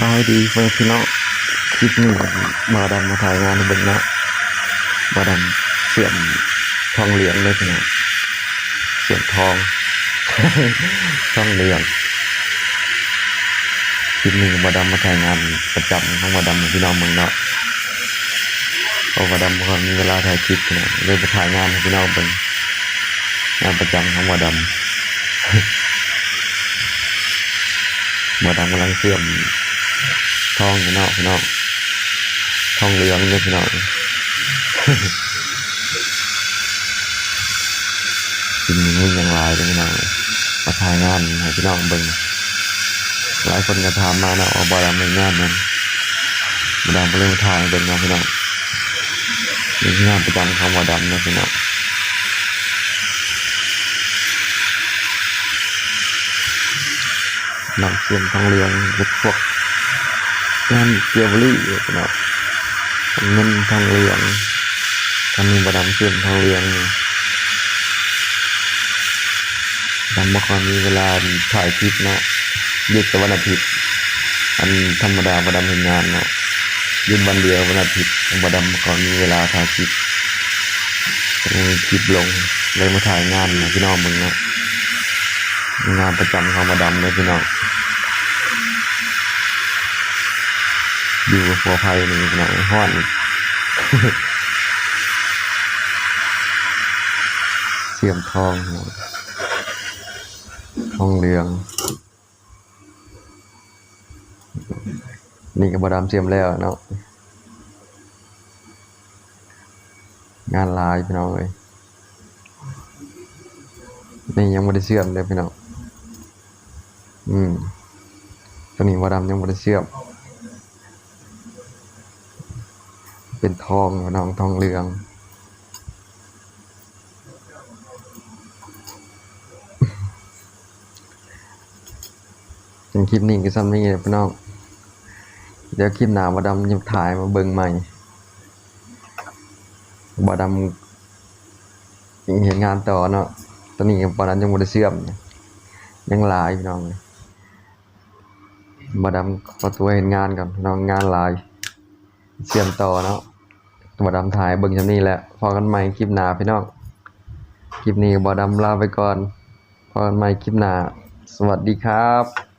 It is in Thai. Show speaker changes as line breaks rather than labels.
บายดีเพื่อนพี่น้องคลิปนี้บาดำมาถ่ายงานในเบึงนาะบาดำเสื่อมทองเหลืองเลยพี่น้องเสื่อมทองทองเหลืองคลิปนี้บาดำมาถ่ายงานประจำของบาดำให้พี่น้องเมืองเนาะเพราะบาดำบ่ค่อยมีเวลาถ่ายคลิปน้องเลยไปถ่ายงานพี่น้องเบิ่งงานประจำของบาดำบาดำกำลังเสื่อม ทองพี่น้องพี่น้องทองเหลืองเนี่ยพี่น้องกินมึงยังลายเลยพี่น้องมาถ่ายงานให้พี่น้องเบิ่งหลายคนก็ถามมาเนาะว่าบ่ดำเป็นงานนั้นบ่ดำก็เลยมาถ่ายให้เบิ่งนะพี่น้องนี่งานประจำของบ่ดำเนะพี่น้องนำเสียมทองเหลืองพวก งานเกียวบรี่พี่น้องเงินทองเหลืองทำมีบดำเสื่อมทองเหลืองอยู่ดำมาก่อนมีเวลาถ่ายคลิปเนาะยุดแต่วันอาทิตย์อันธรรมดาบดำเห็นงานเนาะยุดวันเดียววันอาทิตย์บดำมาก่อนมีเวลาถ่ายคลิปคลิปลงเลยมาถ่ายงานนะพี่น้องมึงเนาะงานประจำของบดำเลยพี่น้อง อยู่กับหัวไผ่นี่หนังห้อนเสียมทองทองเหลือง นี่ก็บดามเสียมแล้วเนาะงานลายพี่น้องเลยนี่ยังไม่ได้เชื่อมเลยพี่น้อง อืมตัวนี้บดามยังไม่ได้เชื่อม เป็นทองน้องทองเหลือง เป็นคลิปนี้ก็ซ้ำนี่แหละพี่น้อง เดี๋ยวคลิปหนาบดำยิบถ่ายมาเบิ่งใหม่บดำยังเห็นงานต่อเนาะ ตอนนี้บดำยังบ่ได้เชื่อม ยังลายพี่น้องเลยบดำขอตัวเห็นงานก่อนพอน้องงานลายเชื่อมต่อเนาะ บอดำถ่ายเบิ่งจำนี้แหละพอกันใหม่คลิปหน้าพี่น้องคลิปนี้บอดำลาไปก่อนพอกันใหม่คลิปหน้าสวัสดีครับ